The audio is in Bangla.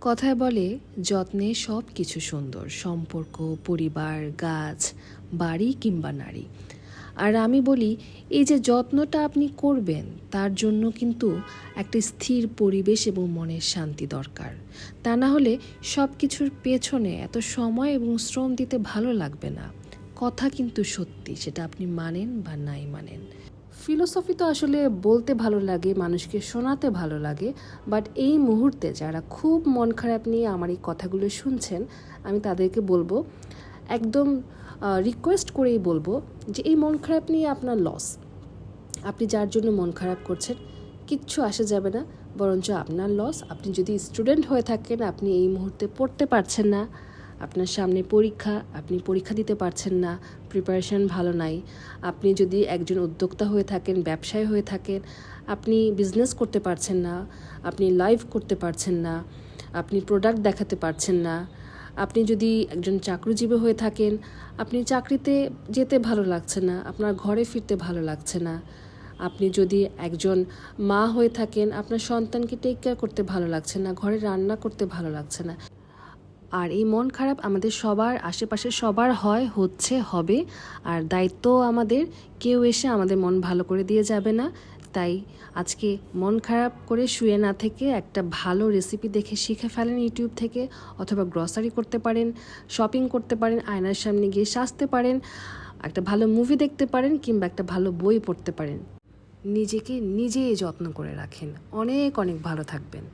কথায় বলে, যত্নে সব কিছু সুন্দর। সম্পর্ক, পরিবার, গাছ, বাড়ি কিংবা নারী। আর আমি বলি, এই যে যত্নটা আপনি করবেন, তার জন্য কিন্তু একটা স্থির পরিবেশ এবং মনের শান্তি দরকার। তা না হলে সব কিছুর পেছনে এত সময় এবং শ্রম দিতে ভালো লাগবে না। কথা কিন্তু সত্যি, সেটা আপনি মানেন বা নাই মানেন। ফিলোসফি তো আসলে বলতে ভালো লাগে, মানুষকে শোনাতে ভালো লাগে বাট এই মুহূর্তে যারা খুব মন খারাপ নিয়ে আমার এই কথাগুলো শুনছেন, আমি তাদেরকে বলব, একদম রিকোয়েস্ট করেই বলব যে এই মন খারাপ নিয়ে আপনার লস আপনি যার জন্য মন খারাপ করছেন, কিচ্ছু আসে যাবে না, বরঞ্চ আপনার লস আপনি যদি স্টুডেন্ট হয়ে থাকেন, আপনি এই মুহূর্তে পড়তে পারছেন না আপনার সামনে পরীক্ষা, আপনি পরীক্ষা দিতে পারছেন না প্রিপারেশন ভালো নাই, আপনি যদি একজন উদ্যোক্তা হয়ে থাকেন, ব্যবসায়ী হয়ে থাকেন, আপনি বিজনেস করতে পারছেন না, আপনি লাইভ করতে পারছেন না, আপনি প্রোডাক্ট দেখাতে পারছেন না, আপনি যদি একজন চাকরিজীবী হয়ে থাকেন, আপনি চাকরিতে যেতে ভালো লাগছে না, আপনার ঘরে ফিরতে ভালো লাগছে না, আপনি যদি একজন মা হয়ে থাকেন, আপনার সন্তানকে টেক কেয়ার করতে ভালো লাগছে না, ঘরে রান্না করতে ভালো লাগছে না আর এই মন খারাপ আমাদের সবার, আশেপাশে সবার হয়, হচ্ছে, হবে। আর দায়িত্ব আমাদের, কেউ এসে আমাদের মন ভালো করে দিয়ে যাবে না। তাই আজকে মন খারাপ করে শুয়ে না থেকে একটা ভালো রেসিপি দেখে শিখে ফেলেন ইউটিউব থেকে, অথবা গ্রসারি করতে পারেন শপিং করতে পারেন, আয়নার সামনে গিয়ে সাজতে পারেন, একটা ভালো মুভি দেখতে পারেন, কিংবা একটা ভালো বই পড়তে পারেন। নিজেকে নিজেই যত্ন করে রাখেন। অনেক অনেক ভালো থাকবেন।